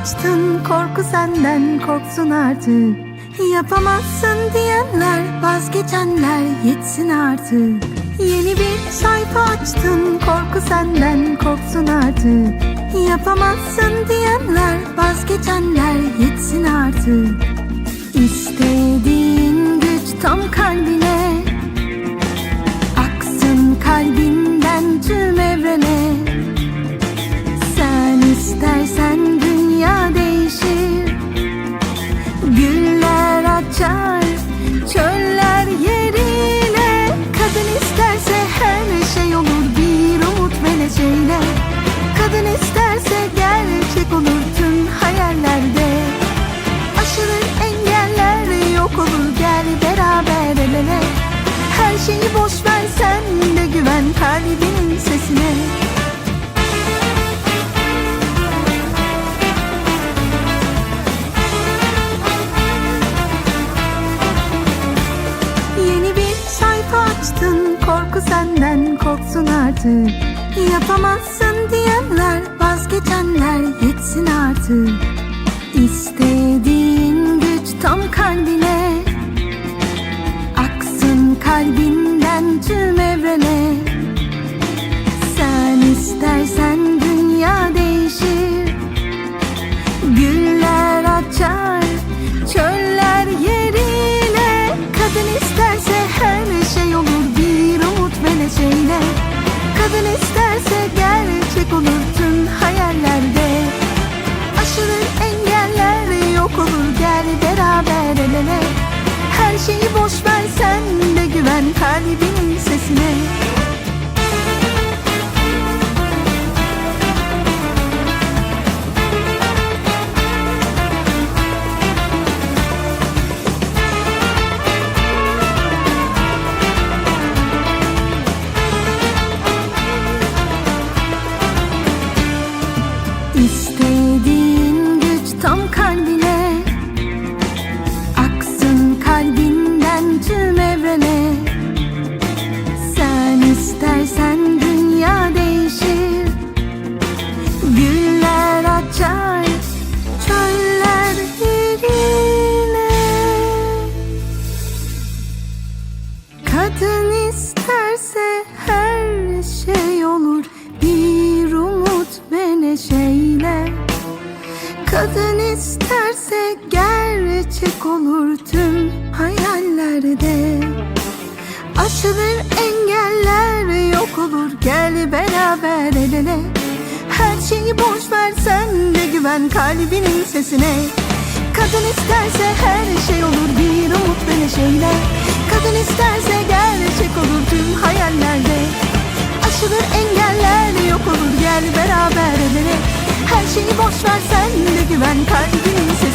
açtın korku senden korksun artık. Yapamazsın diyenler vazgeçenler yetsin artık. Yeni bir sayfa açtın korku senden korksun artık. Yapamazsın diyenler vazgeçenler yetsin artık. İstediğin güç tam kalbine kalbinin sesine. Yeni bir sayfa açtın korku senden korksun artık. Yapamazsın diyenler vazgeçenler yetsin artık. İstediğin güç tam kalbine. Aksın kalbinden de güven Kadın isterse gerçek olur tüm hayallerde. Aşılır engeller yok olur gel beraber el ele. Her şeyi boş ver sen de güven kalbinin sesine. Kadın isterse her şey olur bir umut ve neşeyle. Kadın isterse gerçek olur tüm hayallerde. Aşılır engeller yok olur gel beraber el ele Her şeyi boş ver sen de güven sesine